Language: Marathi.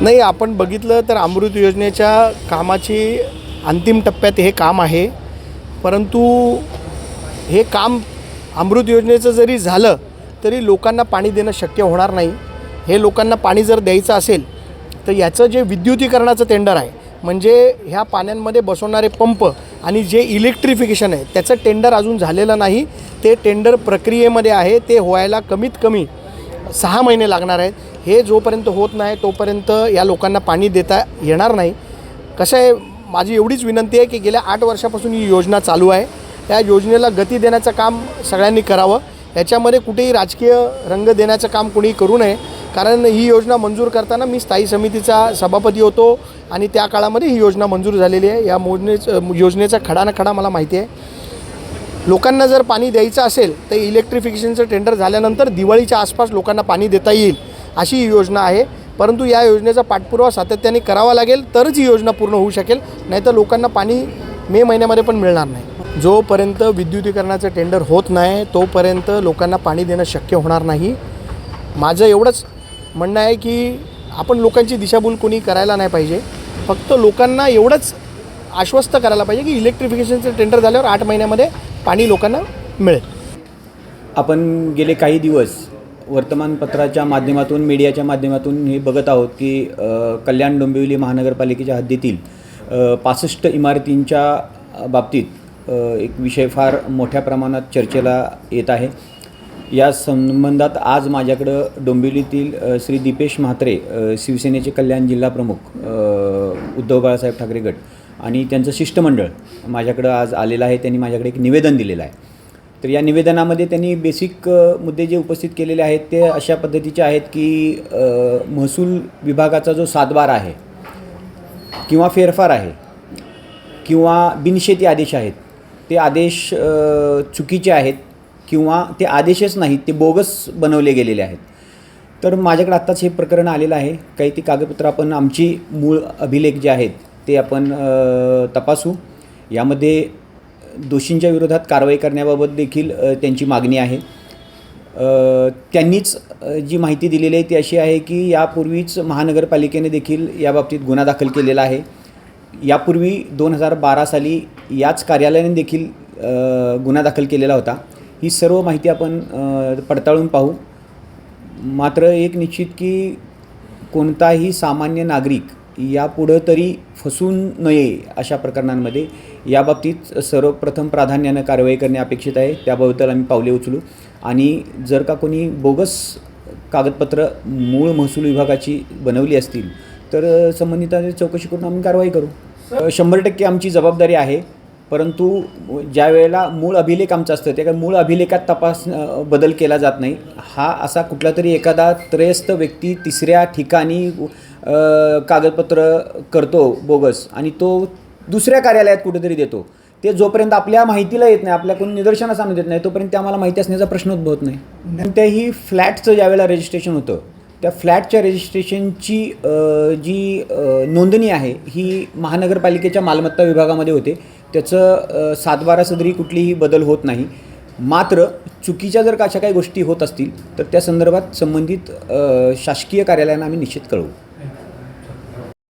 नाही आपण बघितलं तर अमृत योजनेच्या कामाची अंतिम टप्प्यात हे काम आहे. परंतु हे काम अमृत योजनेचं जरी झालं तरी लोकांना पाणी देणं शक्य होणार नाही. हे लोकांना पाणी जर द्यायचं असेल तर याचं जे विद्युतीकरणाचं टेंडर आहे म्हणजे ह्या पाण्यांमध्ये बसवणारे पंप आणि जे इलेक्ट्रिफिकेशन आहे त्याचं टेंडर अजून झालेलं नाही. ते टेंडर प्रक्रियेमध्ये आहे ते व्हायला कमीत कमी सहा महिने लागणार आहेत. हे जोपर्यंत होत नाही तोपर्यंत या लोकांना पाणी देता येणार नाही. कसं आहे माझी एवढीच विनंती आहे की गेल्या आठ वर्षापासून ही योजना चालू आहे. त्या योजनेला गती देण्याचं काम सगळ्यांनी करावं. याच्यामध्ये कुठेही राजकीय रंग देण्याचं काम कुणीही करू नये. कारण ही योजना मंजूर करताना मी स्थायी समितीचा सभापती होतो आणि त्या काळामध्ये ही योजना मंजूर झालेली आहे. या मोजनेचं योजनेचा खडा ना खडा मला माहिती आहे. लोकांना जर पाणी द्यायचं असेल तर इलेक्ट्रिफिकेशनचं टेंडर झाल्यानंतर दिवाळीच्या आसपास लोकांना पाणी देता येईल. अशी ही योजना आहे. परंतु या योजनेचा पाठपुरावा सातत्याने करावा लागेल तरच ही योजना पूर्ण होऊ शकेल. नाहीतर लोकांना पाणी मे महिन्यामध्ये पण मिळणार नाही. जोपर्यंत विद्युतीकरणाचं टेंडर होत नाही तोपर्यंत लोकांना पाणी देणं शक्य होणार नाही. माझं एवढंच म्हणणं आहे की आपण लोकांची दिशाभूल कोणी करायला नाही पाहिजे. फक्त लोकांना एवढंच आश्वस्त करायला पाहिजे की इलेक्ट्रिफिकेशनचं टेंडर झाल्यावर आठ महिन्यामध्ये पाणी लोकांना मिळेल. आपण गेले काही दिवस वर्तमानपत्राच्या माध्यमातून मीडियाच्या माध्यमातून हे बघत आहोत की कल्याण डोंबिवली महानगरपालिकेच्या हद्दीतील पासष्ट इमारतींच्या बाबतीत एक विषय फार मोठ्या प्रमाणात चर्चेला येत आहे. या संबंधात आज माझ्याकडं डोंबिवलीतील श्री दीपेश म्हात्रे शिवसेनेचे कल्याण जिल्हा प्रमुख उद्धव बाळासाहेब ठाकरे गट आणि त्यांचं शिष्टमंडळ माझ्याकडं आज आलेलं आहे. त्यांनी माझ्याकडे एक निवेदन दिलेलं आहे. तर या निवेदनामध्ये त्यांनी बेसिक मुद्दे जे उपस्थित केलेले आहेत ते अशा पद्धतीचे आहेत की महसूल विभागाचा जो सातबार आहे किंवा फेरफार आहे किंवा बिनशेती आदेश आहेत ते आदेश चुकीचे आहेत किंवा ते आदेशच नाहीत ते बोगस बनवले गेलेले आहेत. तर माझ्याकडे आत्ताच हे प्रकरण आलेलं आहे. काही ती कागदपत्रं आपण आमची मूळ अभिलेख जे आहेत ते आपण तपासू. यामध्ये दोषींच्या विरोधात कारवाई करण्याबाबत देखील त्यांची मागणी आहे. त्यांनीच जी माहिती दिलेली आहे ती अशी आहे की यापूर्वीच महानगरपालिकेने देखील याबाबतीत गुन्हा दाखल केलेला आहे. यापूर्वी दोन हजार बारा साली याच कार्यालयाने देखील गुन्हा दाखल केलेला होता. ही सर्व माहिती आपण पडताळून पाहू. मात्र एक निश्चित की कोणताही सामान्य नागरिक यापुढं तरी फसून नये अशा प्रकरणांमध्ये. याबाबतीत सर्वप्रथम प्राधान्यानं कारवाई करणे अपेक्षित आहे. त्याबद्दल आम्ही पावले उचलू. आणि जर का कोणी बोगस कागदपत्र मूळ महसूल विभागाची बनवली असतील तर संबंधितांची चौकशी करून आम्ही कारवाई करू. शंभर टक्के आमची जबाबदारी आहे. परंतु ज्या वेळेला मूळ अभिलेख आमचं असतं त्या मूळ अभिलेखात तपास बदल केला जात नाही. हा असा कुठला तरी एखादा त्रयस्थ व्यक्ती तिसऱ्या ठिकाणी कागदपत्र करतो बोगस आणि तो दुसऱ्या कार्यालयात कुठेतरी देतो. ते जोपर्यंत आपल्या माहितीला येत नाही आपल्या कोणी निदर्शनास आणून देत नाही तोपर्यंत ते आम्हाला माहिती असण्याचा प्रश्न उद्भवत नाही. कोणत्याही फ्लॅटचं ज्यावेळेला रजिस्ट्रेशन होतं त्या फ्लॅटच्या रजिस्ट्रेशनची जी नोंदणी आहे ही महानगरपालिकेच्या मालमत्ता विभागामध्ये होते. त्याचं सातबारा सदरी कुठलीही बदल होत नाही. मात्र चुकीच्या जर का अशा काही गोष्टी होत असतील तर त्या संदर्भात संबंधित शासकीय कार्यालयांना आम्ही निश्चित कळवू.